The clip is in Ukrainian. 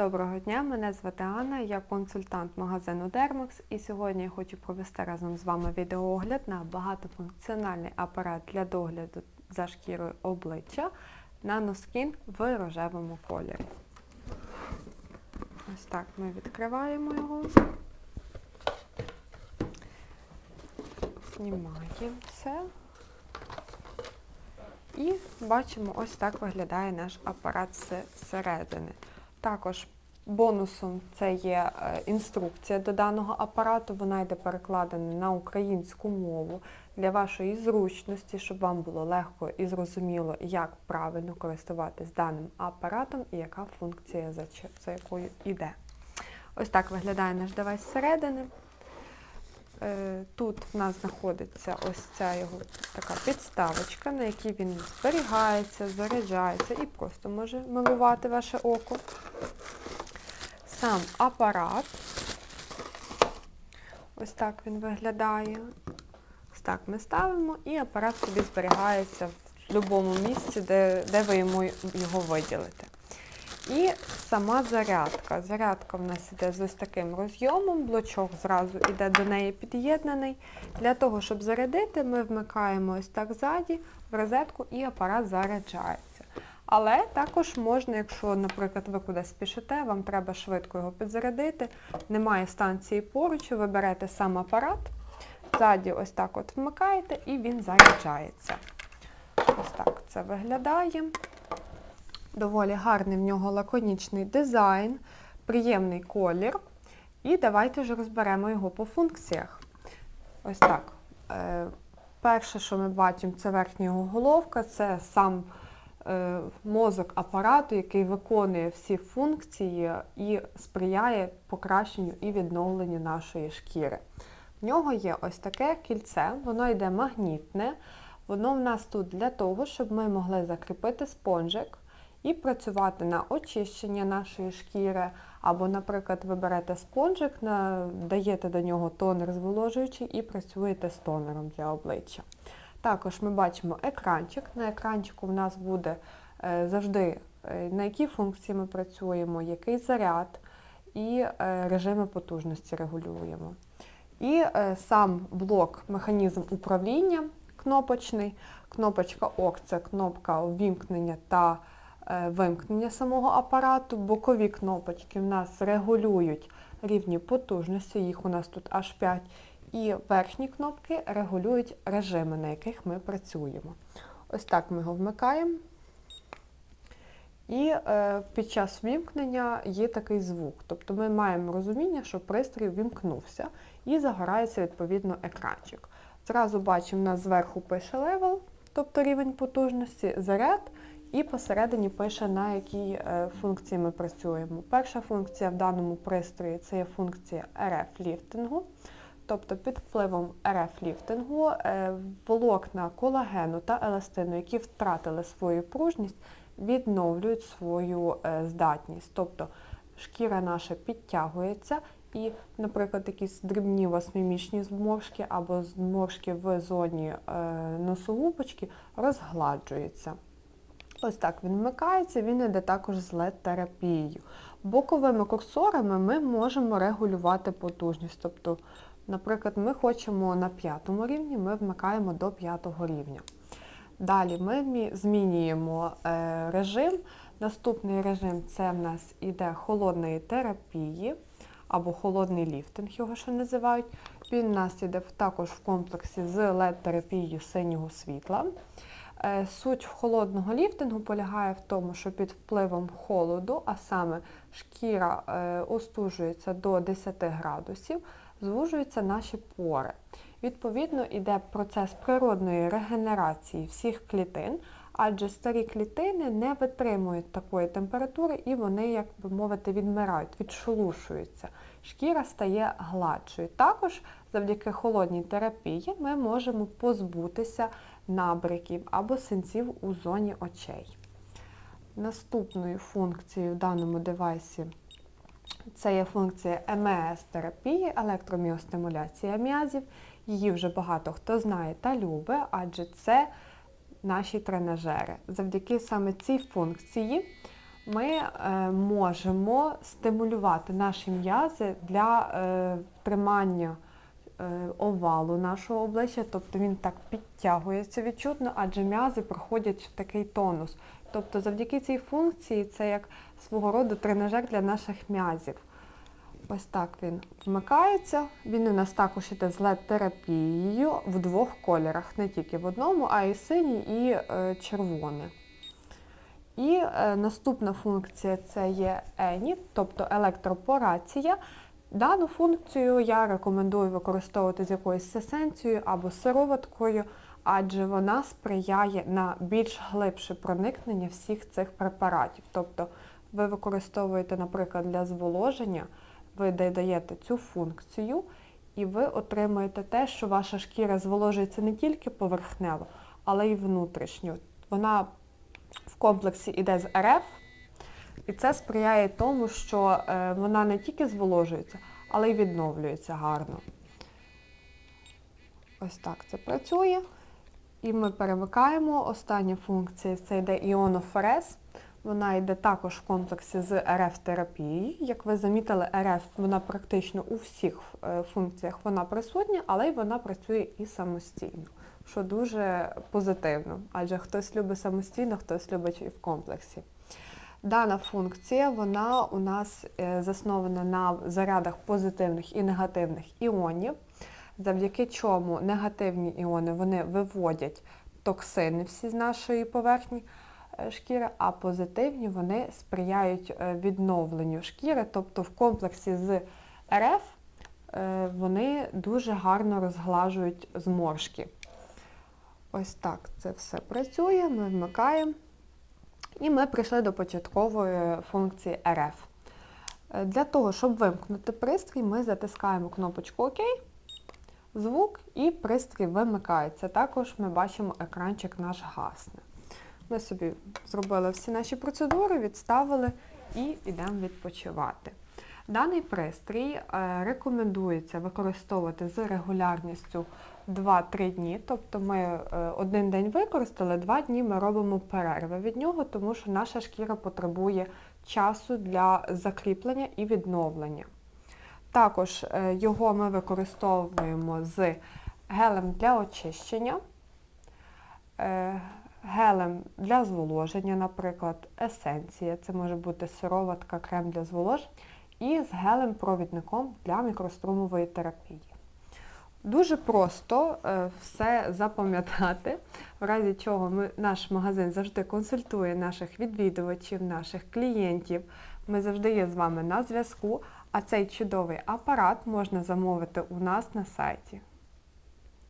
доброго дня! Мене звати Анна, я консультант магазину Dermax і сьогодні я хочу провести разом з вами відеоогляд на багатофункціональний апарат для догляду за шкірою обличчя NanoSkin в рожевому кольорі. Ось так ми відкриваємо його. Знімаємо це. І бачимо, ось так виглядає наш апарат зсередини. Також бонусом це є е, інструкція до даного апарату, вона йде перекладена на українську мову для вашої зручності, щоб вам було легко і зрозуміло, як правильно користуватись даним апаратом і яка функція за, за якою йде. Ось так виглядає наш девайс зсередини. Е, тут в нас знаходиться ось ця його така підставочка, на якій він зберігається, заряджається і просто може милувати ваше око. Сам апарат. Ось так він виглядає. Ось так ми ставимо, і апарат собі зберігається в будь-якому місці, де, де ви йому його виділите. І сама зарядка. Зарядка в нас йде з ось таким розйомом, блочок зразу йде до неї під'єднаний. Для того, щоб зарядити, ми вмикаємо ось так ззаді в розетку і апарат заряджається. Але також можна, якщо, наприклад, ви кудись спішите, вам треба швидко його підзарядити, немає станції поруч, ви берете сам апарат, ззаді ось так от вмикаєте і він заряджається. Ось так це виглядає. Доволі гарний в нього лаконічний дизайн, приємний колір. І давайте вже розберемо його по функціях. Ось так. Е, перше, що ми бачимо, це верхня його головка, це сам е, мозок апарату, який виконує всі функції і сприяє покращенню і відновленню нашої шкіри. В нього є ось таке кільце, воно йде магнітне. Воно в нас тут для того, щоб ми могли закріпити спонжик і працювати на очищення нашої шкіри. Або, наприклад, ви берете спонжик, даєте до нього тонер зволожуючий і працюєте з тонером для обличчя. Також ми бачимо екранчик. На екранчику в нас буде е, завжди, е, на які функції ми працюємо, який заряд і е, режими потужності регулюємо. І сам блок, механізм управління кнопочний. Кнопочка ОК це кнопка ввімкнення та вимкнення самого апарату. Бокові кнопочки в нас регулюють рівні потужності, їх у нас тут аж 5. І верхні кнопки регулюють режими, на яких ми працюємо. Ось так ми його вмикаємо. І е, під час вімкнення є такий звук. Тобто ми маємо розуміння, що пристрій вімкнувся і загорається відповідно екранчик. Зразу бачимо, у нас зверху пише левел, тобто рівень потужності, заряд, і посередині пише, на якій е, функції ми працюємо. Перша функція в даному пристрої це є функція RF-ліфтингу. Тобто під впливом РФ-ліфтингу е, волокна колагену та еластину, які втратили свою пружність, відновлюють свою е, здатність. Тобто шкіра наша підтягується і, наприклад, якісь дрібні восьмимічні зморшки або зморшки в зоні носогубочки розгладжуються. Ось так він вмикається, він йде також з LED-терапією. Боковими курсорами ми можемо регулювати потужність. Тобто, наприклад, ми хочемо на п'ятому рівні, ми вмикаємо до п'ятого рівня. Далі ми змінюємо е, режим. Наступний режим це в нас іде холодної терапії або холодний ліфтинг, його ще називають. Він у нас іде також в комплексі з LED-терапією синього світла. Е, суть холодного ліфтингу полягає в тому, що під впливом холоду, а саме шкіра е, остужується до 10 градусів, звужуються наші пори. Відповідно, йде процес природної регенерації всіх клітин, адже старі клітини не витримують такої температури і вони, як би мовити, відмирають, відшелушуються. Шкіра стає гладшою. Також завдяки холодній терапії ми можемо позбутися набриків або синців у зоні очей. Наступною функцією в даному девайсі це є функція МЕС-терапії, електроміостимуляція м'язів. Її вже багато хто знає та любить, адже це наші тренажери. Завдяки саме цій функції ми е, можемо стимулювати наші м'язи для е, тримання е, овалу нашого обличчя, тобто він так підтягується відчутно, адже м'язи проходять в такий тонус. Тобто завдяки цій функції це як свого роду тренажер для наших м'язів. Ось так він вмикається. Він у нас також іде з LED-терапією в двох кольорах, не тільки в одному, а й синій і червоний. І е, наступна функція це є ENI, тобто електропорація. Дану функцію я рекомендую використовувати з якоюсь есенцією або сироваткою, адже вона сприяє на більш глибше проникнення всіх цих препаратів. Тобто ви використовуєте, наприклад, для зволоження, ви додаєте цю функцію, і ви отримуєте те, що ваша шкіра зволожується не тільки поверхнево, але й внутрішньо. Вона в комплексі йде з РФ, і це сприяє тому, що е, вона не тільки зволожується, але й відновлюється гарно. Ось так це працює. І ми перемикаємо. Остання функція це йде іонофорез. Вона йде також в комплексі з РФ-терапії. Як ви замітили, РФ вона практично у всіх е, функціях вона присутня, але й вона працює і самостійно, що дуже позитивно, адже хтось любить самостійно, хтось любить і в комплексі. Дана функція вона у нас е, заснована на зарядах позитивних і негативних іонів, завдяки чому негативні іони вони виводять токсини всі з нашої поверхні шкіри, а позитивні вони сприяють е, відновленню шкіри, тобто в комплексі з РФ е, вони дуже гарно розглажують зморшки. Ось так це все працює, ми вмикаємо. І ми прийшли до початкової функції РФ. Е, Для того, щоб вимкнути пристрій, ми затискаємо кнопочку ОК, звук і пристрій вимикається. Також ми бачимо, екранчик наш гасне. Ми собі зробили всі наші процедури, відставили і йдемо відпочивати. Даний пристрій е, рекомендується використовувати з регулярністю 2-3 дні. Тобто ми е, один день використали, 2 дні ми робимо перерви від нього, тому що наша шкіра потребує часу для закріплення і відновлення. Також е, його ми використовуємо з гелем для очищення, гелем для зволоження, наприклад, есенція, це може бути сироватка, крем для зволоження, і з гелем-провідником для мікрострумової терапії. Дуже просто е, все запам'ятати, в разі чого ми, наш магазин завжди консультує наших відвідувачів, наших клієнтів. Ми завжди є з вами на зв'язку, а цей чудовий апарат можна замовити у нас на сайті.